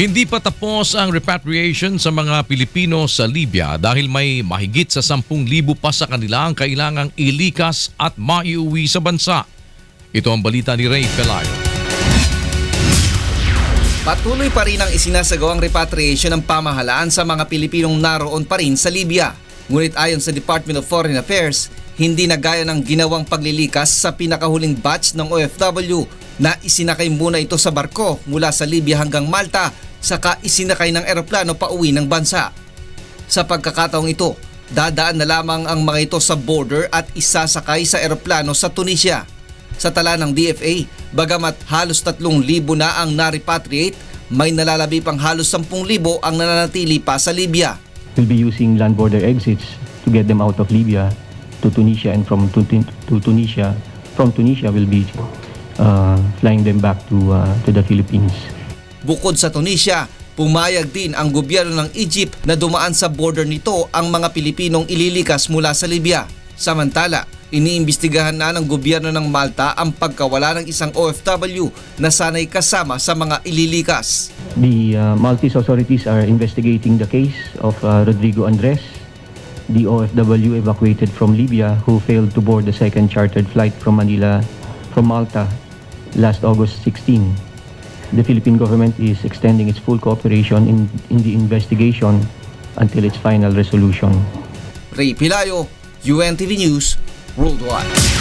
Hindi pa tapos ang repatriation sa mga Pilipino sa Libya dahil may mahigit sa 10,000 pa sa kanila ang kailangang ilikas at maiuwi sa bansa. Ito ang balita ni Ray Pelayo. Patuloy pa rin ang isinasagawang repatriation ng pamahalaan sa mga Pilipinong naroon pa rin sa Libya. Ngunit ayon sa Department of Foreign Affairs, hindi na gaya ng ginawang paglilikas sa pinakahuling batch ng OFW na isinakay muna ito sa barko mula sa Libya hanggang Malta saka isinakay ng eroplano pa uwi ng bansa. Sa pagkakataong ito, dadaan na lamang ang mga ito sa border at isasakay sa eroplano sa Tunisia. Sa tala ng DFA, bagamat halos 3,000 na ang na-repatriate, may nalalabi pang halos 10,000 ang nananatili pa sa Libya. We'll be using land border exits to get them out of Libya to Tunisia and from to, to Tunisia, from Tunisia we'll be uh, flying them back to, uh, to the Philippines. Bukod sa Tunisia, pumayag din ang gobyerno ng Egypt na dumaan sa border nito ang mga Pilipinong ililikas mula sa Libya. Samantala, iniimbestigahan na ng gobyerno ng Malta ang pagkawala ng isang OFW na sanay kasama sa mga ililikas. The uh, Maltese authorities are investigating the case of uh, Rodrigo Andres, the OFW evacuated from Libya who failed to board the second chartered flight from Manila from Malta last August 16. The Philippine government is extending its full cooperation in, in the investigation until its final resolution. Ray Pilayo, UNTV News, Worldwide.